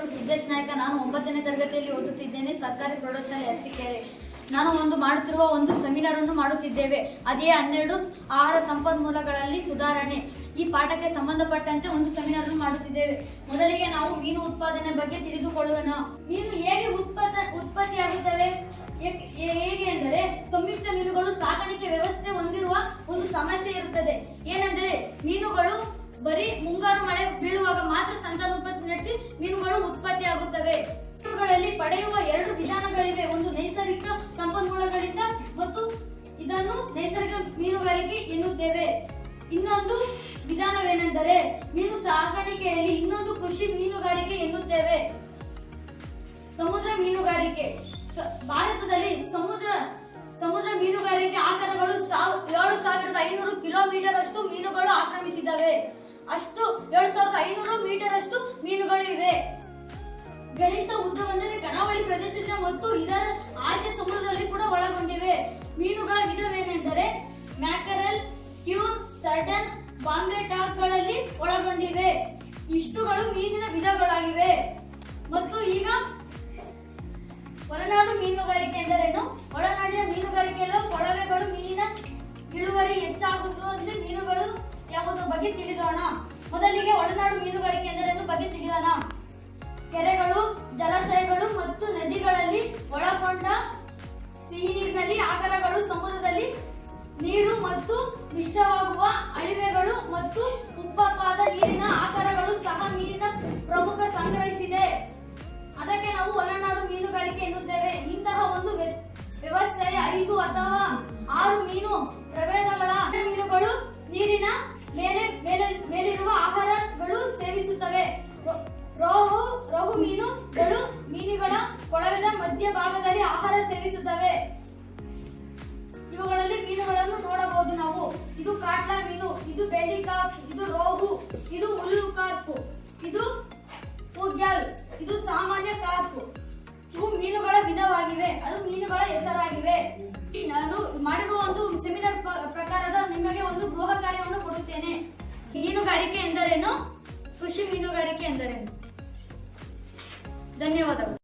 ಹೆಸರು ಸಿದ್ದೇಶ್ ನಾಯಕ, ನಾನು ಒಂಬತ್ತನೇ ತರಗತಿಯಲ್ಲಿ ಓದುತ್ತಿದ್ದೇನೆ. ಸರ್ಕಾರಿ ಪ್ರೌಢಶಾಲೆ ಅರಸಿಕೆರೆ. ನಾನು ಒಂದು ಮಾಡುತ್ತಿರುವ ಒಂದು ಸೆಮಿನಾರ್ ಅನ್ನು ಮಾಡುತ್ತಿದ್ದೇವೆ. ಅದೇ ಹನ್ನೆರಡು ಆಹಾರ ಸಂಪನ್ಮೂಲಗಳಲ್ಲಿ ಸುಧಾರಣೆ. ಈ ಪಾಠಕ್ಕೆ ಸಂಬಂಧಪಟ್ಟಂತೆ ಒಂದು ಸೆಮಿನಾರ್ ಅನ್ನು ಮಾಡುತ್ತಿದ್ದೇವೆ. ಮೊದಲಿಗೆ ನಾವು ಮೀನು ಉತ್ಪಾದನೆ ಬಗ್ಗೆ ತಿಳಿದುಕೊಳ್ಳೋಣ. ಮೀನು ಹೇಗೆ ಉತ್ಪತ್ತ ಉತ್ಪತ್ತಿ ಆಗುತ್ತವೆ ಹೇಗೆ ಅಂದರೆ, ಸಂಯುಕ್ತ ಮೀನುಗಳು ಸಾಕಾಣಿಕೆ ವ್ಯವಸ್ಥೆ ಹೊಂದಿರುವ ಒಂದು ಸಮಸ್ಯೆ ಇರುತ್ತದೆ. ಏನೆಂದರೆ, ಮೀನುಗಳು ಬರೀ ಉತ್ಪತ್ತಿಯಾಗುತ್ತವೆ ಇವುಗಳಲ್ಲಿ ಪಡೆಯುವ ಎರಡು ವಿಧಾನಗಳಿವೆ. ಒಂದು ನೈಸರ್ಗಿಕ ಸಂಪನ್ಮೂಲಗಳಿಂದ ಮತ್ತು ಇದನ್ನು ನೈಸರ್ಗಿಕ ಮೀನುಗಾರಿಕೆ ಎನ್ನುತ್ತೇವೆ. ಇನ್ನೊಂದು ವಿಧಾನವೇನೆಂದರೆ ಮೀನು ಸಾಕಾಣಿಕೆಯಲ್ಲಿ ಇನ್ನೊಂದು ಕೃಷಿ ಮೀನುಗಾರಿಕೆ ಎನ್ನುತ್ತೇವೆ. ಸಮುದ್ರ ಮೀನುಗಾರಿಕೆ. ಭಾರತದಲ್ಲಿ ಸಮುದ್ರ ಸಮುದ್ರ ಮೀನುಗಾರಿಕೆ ಆಕಾರಗಳು ಏಳು ಸಾವಿರದ ಐನೂರು ಕಿಲೋಮೀಟರ್ ಅಷ್ಟು ಮೀನುಗಳು ಆಕ್ರಮಿಸಿದ್ದಾವೆ. ಅಷ್ಟು, ಏಳು ಸಾವಿರದ ಐನೂರು ಮೀಟರ್ ಅಷ್ಟು ಗರಿಷ್ಠ ಉದ್ದವೆಂದರೆ ಕರಾವಳಿ ಪ್ರದೇಶದ ಮತ್ತು ಇದರ ಆಚೆ ಸಮುದ್ರದಲ್ಲಿ ಕೂಡ ಒಳಗೊಂಡಿವೆ. ಮೀನುಗಳ ವಿಧವೇನೆಂದರೆ ಮ್ಯಾಕರಲ್ ಕ್ಯೂನ್ ಸರ್ಡನ್, ಬಾಂಬೆ ಟಾಕ್ಗಳಲ್ಲಿ ಒಳಗೊಂಡಿವೆ. ಇಷ್ಟುಗಳು ಮೀನಿನ ವಿಧಗಳಾಗಿವೆ. ಮತ್ತು ಈಗ ಒಳನಾಡು ಮೀನುಗಾರಿಕೆ ಎಂದರೇನು? ಒಳನಾಡಿನ ಮೀನುಗಾರಿಕೆಯಲ್ಲೂ ಕೊಳವೆಗಳು ಮೀನಿನ ಇಳುವರಿ ಹೆಚ್ಚಾಗುವಂತೆ ಮೀನುಗಳು ಯಾವುದರ ಬಗ್ಗೆ ತಿಳಿಯೋಣ ಮೊದಲಿಗೆ ಒಳನಾಡು ಮೀನುಗಾರಿಕೆ ಎಂದರೇನು ಬಗ್ಗೆ ತಿಳಿಯೋಣ? ಕೆರೆಗಳು ಒಳಗೊಂಡ ಸಿಹಿ ನೀರಿನಲ್ಲಿ ಆಗರಗಳು, ಸಮುದ್ರದಲ್ಲಿ ನೀರು ಮತ್ತು ಮಿಶ್ರವಾಗುವ ಅಳಿವೆಗಳು ಮತ್ತು ಉಪ್ಪಪಾದ ನೀರಿನ ಆಕಾರಗಳು ಸಹ ಮೀನಿನ ಪ್ರಮುಖ ಸಂಗ್ರಹಿಸಿದೆ. ಅದಕ್ಕೆ ನಾವು ಒಳನಾಡು ಮೀನುಗಾರಿಕೆ ಎನ್ನುತ್ತೇವೆ. ಇಂತಹ ಒಂದು ವ್ಯ- ವ್ಯವಸ್ಥೆಯ ಐದು ಅಥವಾ ಆರು ಮಧ್ಯಭಾಗದಲ್ಲಿ ಆಹಾರ ಸೇವಿಸುತ್ತವೆ. ಇವುಗಳಲ್ಲಿ ಮೀನುಗಳನ್ನು ನೋಡಬಹುದು ನಾವು. ಇದು ಕಾಟ್ಲಾ ಮೀನು, ಇದು ಬೆಳ್ಳಿ ಕಾರ್ಪ್, ಇದು ರೋಹು, ಇದು ಹುಲ್ಲು ಕಾರ್ಪ್, ಇದು ಪುಗ್ಯಾಲ್, ಇದು ಸಾಮಾನ್ಯ ಕಾರ್ಪ್. ಇವು ಮೀನುಗಳ ವಿಧವಾಗಿವೆ, ಅದು ಮೀನುಗಳ ಹೆಸರಾಗಿವೆ. ನಾನು ಮಾಡಿರುವ ಒಂದು ಸೆಮಿನಾರ್ ಪ್ರಕಾರದ ನಿಮಗೆ ಒಂದು ಗೃಹ ಕಾರ್ಯವನ್ನು ಕೊಡುತ್ತೇನೆ. ಮೀನುಗಾರಿಕೆ ಎಂದರೇನು? ಕೃಷಿ ಮೀನುಗಾರಿಕೆ ಎಂದರೇನು? ಧನ್ಯವಾದಗಳು.